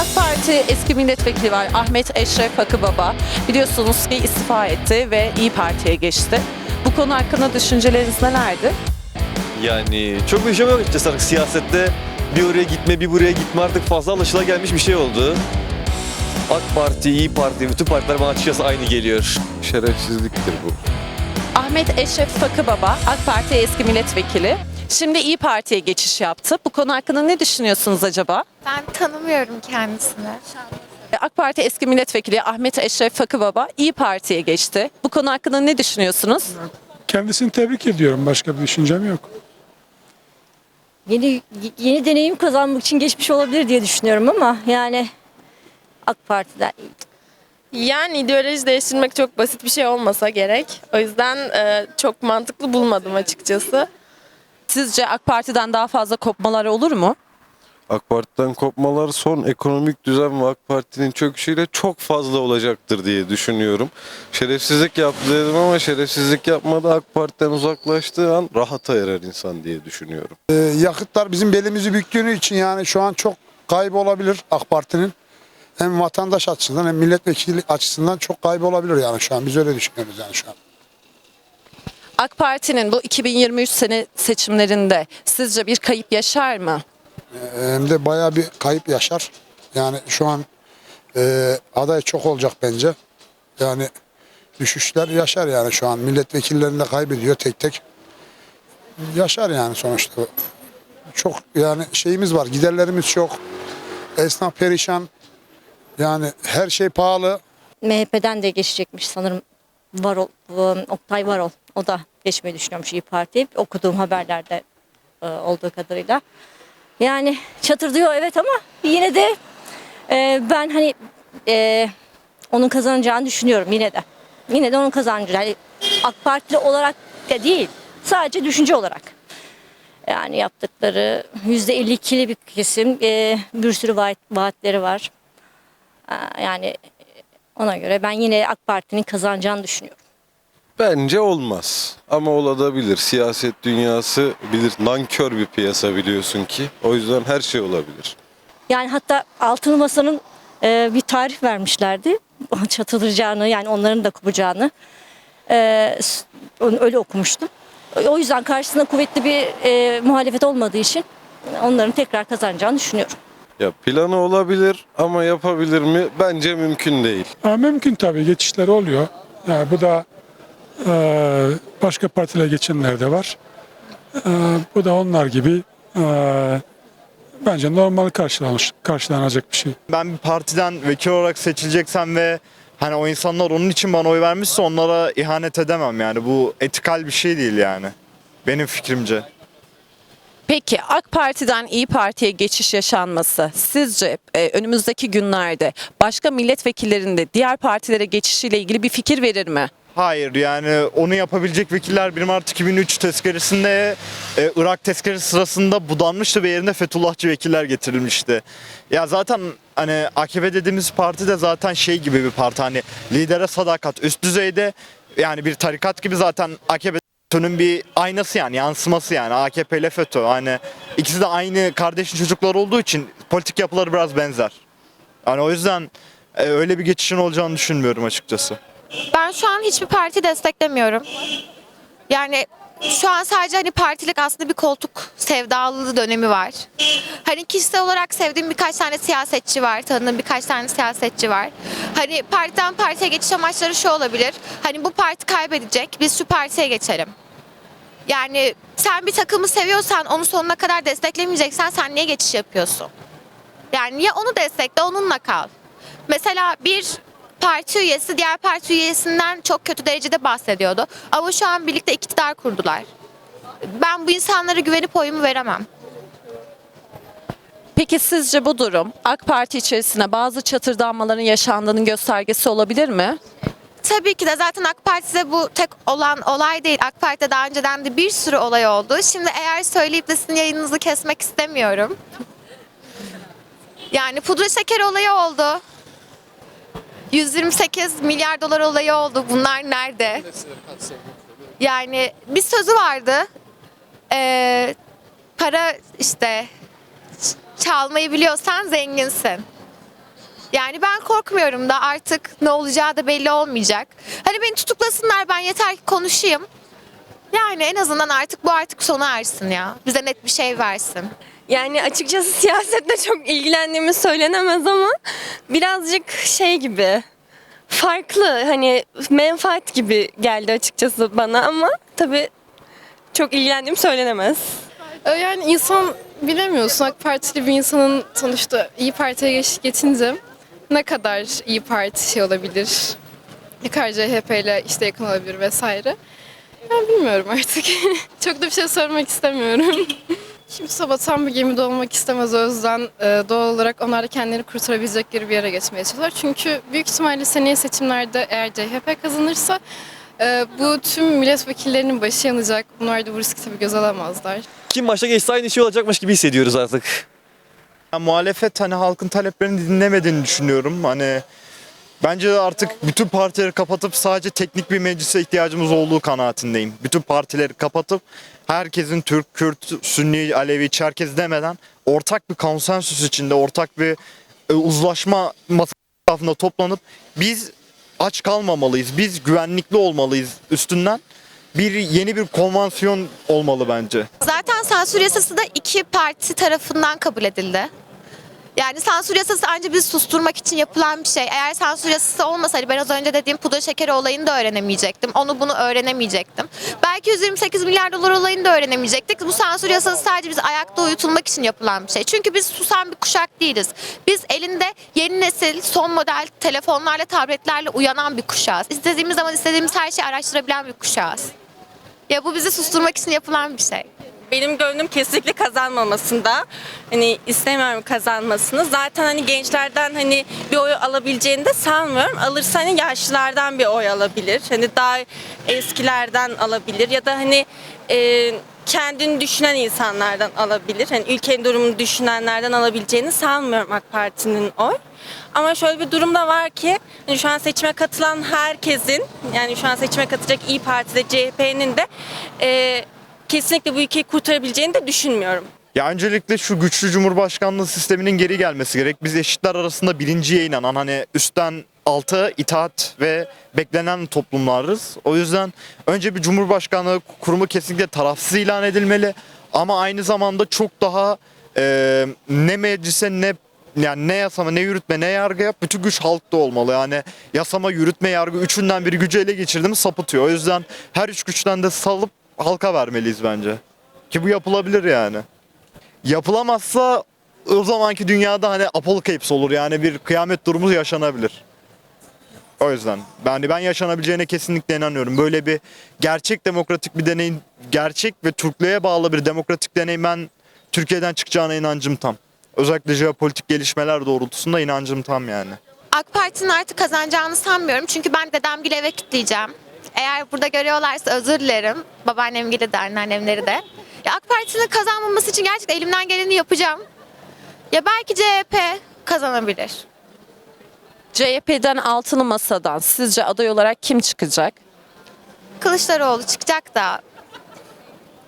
AK Parti eski milletvekili var Ahmet Eşref Akıbaba. Biliyorsunuz ki istifa etti ve İyi Parti'ye geçti. Bu konu hakkında düşünceleriniz nelerdi? Yani çok bir şey yok açıkçası artık siyasette bir oraya gitme bir buraya gitme artık fazla alışılagelmiş bir şey oldu. AK Parti, İyi Parti, bütün partiler bana açıkçası aynı geliyor. Şerefsizliktir bu. Ahmet Eşref Akıbaba AK Parti eski milletvekili. Şimdi İyi Parti'ye geçiş yaptı. Bu konu hakkında ne düşünüyorsunuz acaba? Ben tanımıyorum kendisini. AK Parti eski milletvekili Ahmet Eşref Akıbaba İyi Parti'ye geçti. Bu konu hakkında ne düşünüyorsunuz? Kendisini tebrik ediyorum. Başka bir düşüncem yok. Yeni yeni deneyim kazanmak için geçmiş olabilir diye düşünüyorum ama yani AK Parti'den Yani ideoloji değiştirmek çok basit bir şey olmasa gerek. O yüzden e, çok mantıklı bulmadım açıkçası. Sizce AK Parti'den daha fazla kopmalar olur mu? AK Parti'den kopmalar son ekonomik düzen ve AK Parti'nin çöküşüyle çok fazla olacaktır diye düşünüyorum. Şerefsizlik yaptı dedim ama şerefsizlik yapmadı. AK Parti'den uzaklaştığı an rahata erer insan diye düşünüyorum. Ee, yakıtlar bizim belimizi büktüğünü için yani şu an çok kaybı olabilir AK Parti'nin. Hem vatandaş açısından hem milletvekili açısından çok kaybı olabilir yani şu an. Biz öyle düşünüyoruz yani şu an. AK Parti'nin bu 2023 sene seçimlerinde sizce bir kayıp yaşar mı? Ee, Hem de bayağı bir kayıp yaşar. Yani şu an e, aday çok olacak bence. Yani düşüşler yaşar yani şu an. Milletvekillerini de kaybediyor tek tek. Yaşar yani sonuçta. Çok yani şeyimiz var, giderlerimiz çok. Esnaf perişan. Yani her şey pahalı. MHP'den de geçecekmiş sanırım Varol, Oktay Varol. O da geçmeyi düşünüyormuş İyi Parti. Okuduğum haberlerde e, olduğu kadarıyla. Yani çatırdıyor evet ama yine de e, ben hani e, onun kazanacağını düşünüyorum yine de. Yine de onun kazanacağını. Yani AK Partili olarak da değil. Sadece düşünce olarak. Yani yaptıkları %52'li bir kesim. bir sürü vaat, vaatleri var. Yani ona göre ben yine AK Parti'nin kazanacağını düşünüyorum. Bence olmaz ama olabilir. Siyaset dünyası bilir nankör bir piyasa biliyorsun ki. O yüzden her şey olabilir. Yani hatta Altılı Masa'nın e, bir tarih vermişlerdi. Çatılacağını yani onların da kopacağını. E, öyle okumuştum. O yüzden karşısında kuvvetli bir e, muhalefet olmadığı için onların tekrar kazanacağını düşünüyorum. Ya planı olabilir ama yapabilir mi? Bence mümkün değil. Ha, mümkün tabii geçişler oluyor. Yani bu da başka partiler geçenler de var. E, bu da onlar gibi e, bence normal karşılanmış, karşılanacak bir şey. Ben bir partiden vekil olarak seçileceksem ve hani o insanlar onun için bana oy vermişse onlara ihanet edemem yani. Bu etikal bir şey değil yani. Benim fikrimce. Peki AK Parti'den İyi Parti'ye geçiş yaşanması sizce e, önümüzdeki günlerde başka milletvekillerinin de diğer partilere geçişiyle ilgili bir fikir verir mi? Hayır yani onu yapabilecek vekiller 1 Mart 2003 tezkeresinde e, Irak tezkeresi sırasında budanmıştı ve yerine Fethullahçı vekiller getirilmişti. Ya zaten hani AKP dediğimiz parti de zaten şey gibi bir parti hani lidere sadakat üst düzeyde yani bir tarikat gibi zaten AKP FETÖ'nün bir aynası yani yansıması yani AKP ile FETÖ hani ikisi de aynı kardeşin çocuklar olduğu için politik yapıları biraz benzer. Yani o yüzden e, öyle bir geçişin olacağını düşünmüyorum açıkçası. Ben şu an hiçbir parti desteklemiyorum. Yani şu an sadece hani partilik aslında bir koltuk sevdalı dönemi var. Hani kişisel olarak sevdiğim birkaç tane siyasetçi var, tanıdığım birkaç tane siyasetçi var. Hani partiden partiye geçiş amaçları şu olabilir. Hani bu parti kaybedecek, biz şu partiye geçelim. Yani sen bir takımı seviyorsan onu sonuna kadar desteklemeyeceksen sen niye geçiş yapıyorsun? Yani ya onu destekle onunla kal. Mesela bir parti üyesi diğer parti üyesinden çok kötü derecede bahsediyordu. Ama şu an birlikte iktidar kurdular. Ben bu insanlara güvenip oyumu veremem. Peki sizce bu durum AK Parti içerisinde bazı çatırdanmaların yaşandığının göstergesi olabilir mi? Tabii ki de zaten AK Parti'de bu tek olan olay değil. AK Parti'de daha önceden de bir sürü olay oldu. Şimdi eğer söyleyip de sizin yayınınızı kesmek istemiyorum. Yani pudra şeker olayı oldu. 128 milyar dolar olayı oldu. Bunlar nerede? Yani bir sözü vardı. Ee, para işte çalmayı biliyorsan zenginsin. Yani ben korkmuyorum da artık ne olacağı da belli olmayacak. Hani beni tutuklasınlar ben yeter ki konuşayım. Yani en azından artık bu artık sona ersin ya. Bize net bir şey versin. Yani açıkçası siyasetle çok ilgilendiğimiz söylenemez ama birazcık şey gibi farklı hani menfaat gibi geldi açıkçası bana ama tabii çok ilgilendiğim söylenemez. Ee, Yani insan bilemiyorsun. AK Partili bir insanın sonuçta İyi Parti'ye geç, geçince ne kadar İyi Parti şey olabilir, ne kadar CHP ile işte yakın olabilir vesaire. Ben bilmiyorum artık. Çok da bir şey sormak istemiyorum. Kimse batan bir gemide olmak istemez o yüzden e, doğal olarak onlar da kendilerini kurtarabilecekleri bir yere geçmeye çalışıyorlar. Çünkü büyük ihtimalle seneye seçimlerde eğer CHP kazanırsa e, bu tüm milletvekillerinin başı yanacak. Bunlar da bu riski tabii göz alamazlar. Kim başa geçse aynı şey olacakmış gibi hissediyoruz artık. Ya, muhalefet hani halkın taleplerini dinlemediğini düşünüyorum. Hani bence artık bütün partileri kapatıp sadece teknik bir meclise ihtiyacımız olduğu kanaatindeyim. Bütün partileri kapatıp herkesin Türk, Kürt, Sünni, Alevi, Çerkez demeden ortak bir konsensüs içinde, ortak bir e, uzlaşma masası toplanıp biz aç kalmamalıyız, biz güvenlikli olmalıyız üstünden bir yeni bir konvansiyon olmalı bence. Zaten sansür yasası da iki parti tarafından kabul edildi. Yani sansür yasası ancak bizi susturmak için yapılan bir şey. Eğer sansür yasası olmasaydı ben az önce dediğim pudra şekeri olayını da öğrenemeyecektim. Onu bunu öğrenemeyecektim. Belki 128 milyar dolar olayını da öğrenemeyecektik. Bu sansür yasası sadece bizi ayakta uyutulmak için yapılan bir şey. Çünkü biz susan bir kuşak değiliz. Biz elinde yeni nesil, son model telefonlarla, tabletlerle uyanan bir kuşağız. İstediğimiz zaman istediğimiz her şeyi araştırabilen bir kuşağız. Ya bu bizi susturmak için yapılan bir şey. Benim gönlüm kesinlikle kazanmamasında. Hani istemiyorum kazanmasını. Zaten hani gençlerden hani bir oy alabileceğini de sanmıyorum. Alırsa hani yaşlılardan bir oy alabilir. Hani daha eskilerden alabilir ya da hani e, kendini düşünen insanlardan alabilir. Hani ülkenin durumunu düşünenlerden alabileceğini sanmıyorum AK Parti'nin oy. Ama şöyle bir durum da var ki hani şu an seçime katılan herkesin yani şu an seçime katılacak İyi Parti'de CHP'nin de e, kesinlikle bu ülkeyi kurtarabileceğini de düşünmüyorum. Ya öncelikle şu güçlü cumhurbaşkanlığı sisteminin geri gelmesi gerek. Biz eşitler arasında birinciye inanan hani üstten alta itaat ve beklenen toplumlarız. O yüzden önce bir cumhurbaşkanlığı kurumu kesinlikle tarafsız ilan edilmeli. Ama aynı zamanda çok daha e, ne meclise ne yani ne yasama ne yürütme ne yargı yap bütün güç halkta olmalı. Yani yasama yürütme yargı üçünden biri gücü ele geçirdi mi sapıtıyor. O yüzden her üç güçten de salıp halka vermeliyiz bence. Ki bu yapılabilir yani yapılamazsa o zamanki dünyada hani apocalypse olur yani bir kıyamet durumu yaşanabilir. O yüzden ben ben yaşanabileceğine kesinlikle inanıyorum. Böyle bir gerçek demokratik bir deneyin, gerçek ve Türklüğe bağlı bir demokratik deneyim ben Türkiye'den çıkacağına inancım tam. Özellikle jeopolitik gelişmeler doğrultusunda inancım tam yani. AK Parti'nin artık kazanacağını sanmıyorum. Çünkü ben dedemgile eve kitleyeceğim. Eğer burada görüyorlarsa özür dilerim. Babaannemgili de anneannemleri de. Ya AK Parti'nin kazanmaması için gerçekten elimden geleni yapacağım. Ya belki CHP kazanabilir. CHP'den altılı masadan sizce aday olarak kim çıkacak? Kılıçdaroğlu çıkacak da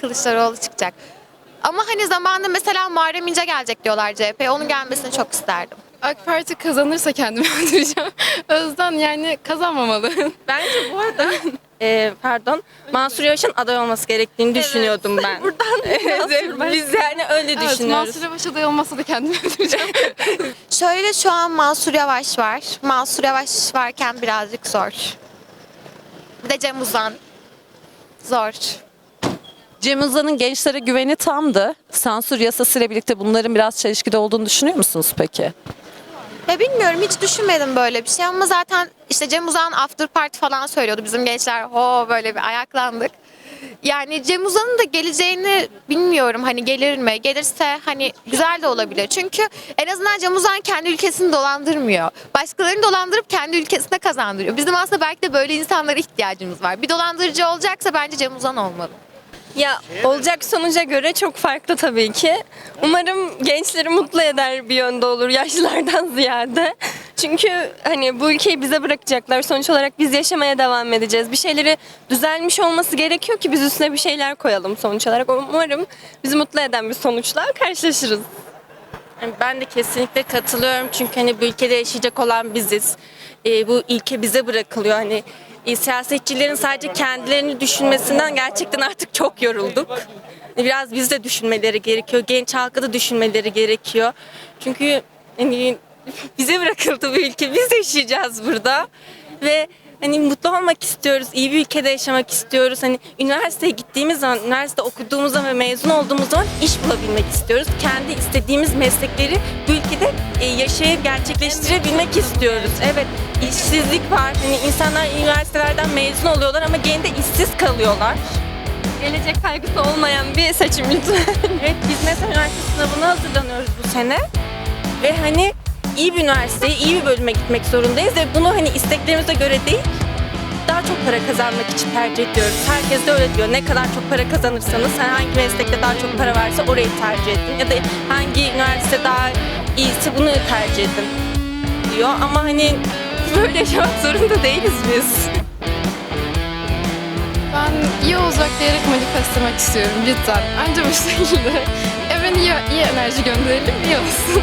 Kılıçdaroğlu çıkacak. Ama hani zamanında mesela Muharrem İnce gelecek diyorlar CHP. Onun gelmesini çok isterdim. AK Parti kazanırsa kendimi öldüreceğim. O yüzden yani kazanmamalı. Bence bu arada e, pardon Mansur Yavaş'ın aday olması gerektiğini düşünüyordum ben. Buradan biz yani öyle evet, düşünüyoruz. Mansur Yavaş aday olmasa da kendimi öldüreceğim. Şöyle şu an Mansur Yavaş var. Mansur Yavaş varken birazcık zor. Bir de Cem Uzan. Zor. Cem Uzan'ın gençlere güveni tamdı. Sansür yasasıyla birlikte bunların biraz çelişkide olduğunu düşünüyor musunuz peki? Ya bilmiyorum hiç düşünmedim böyle bir şey ama zaten işte Cem Uzan after party falan söylüyordu. Bizim gençler ho böyle bir ayaklandık. Yani Cem Uzan'ın da geleceğini bilmiyorum hani gelir mi? Gelirse hani güzel de olabilir. Çünkü en azından Cem Uzan kendi ülkesini dolandırmıyor. Başkalarını dolandırıp kendi ülkesine kazandırıyor. Bizim aslında belki de böyle insanlara ihtiyacımız var. Bir dolandırıcı olacaksa bence Cem Uzan olmalı. Ya olacak sonuca göre çok farklı tabii ki. Umarım gençleri mutlu eder bir yönde olur yaşlılardan ziyade. Çünkü hani bu ülkeyi bize bırakacaklar. Sonuç olarak biz yaşamaya devam edeceğiz. Bir şeyleri düzelmiş olması gerekiyor ki biz üstüne bir şeyler koyalım sonuç olarak. Umarım bizi mutlu eden bir sonuçla karşılaşırız. Ben de kesinlikle katılıyorum çünkü hani bu ülkede yaşayacak olan biziz. Ee, bu ülke bize bırakılıyor. Hani e, siyasetçilerin sadece kendilerini düşünmesinden gerçekten artık çok yorulduk. Biraz biz de düşünmeleri gerekiyor. Genç halkı da düşünmeleri gerekiyor. Çünkü hani bize bırakıldı bu ülke. Biz yaşayacağız burada. Ve hani mutlu olmak istiyoruz. iyi bir ülkede yaşamak istiyoruz. Hani üniversiteye gittiğimiz zaman, üniversite okuduğumuz zaman ve mezun olduğumuz zaman iş bulabilmek istiyoruz. Kendi istediğimiz meslekleri bu ülkede e, yaşayıp gerçekleştirebilmek istiyoruz. Evet, işsizlik var. Hani insanlar üniversitelerden mezun oluyorlar ama gene de işsiz kalıyorlar. Gelecek kaygısı olmayan bir seçim lütfen. Evet biz mesela üniversite sınavına hazırlanıyoruz bu sene. Ve hani iyi bir üniversiteye, iyi bir bölüme gitmek zorundayız ve bunu hani isteklerimize göre değil, daha çok para kazanmak için tercih ediyoruz. Herkes de öyle diyor. Ne kadar çok para kazanırsanız, hangi meslekte daha çok para varsa orayı tercih edin. Ya da hangi üniversite daha iyisi bunu tercih edin diyor. Ama hani böyle yaşamak zorunda değiliz biz. Ben iyi olacak diyerek manifestlemek istiyorum cidden. Anca bu şekilde. Evren iyi, iyi enerji gönderelim, iyi olsun.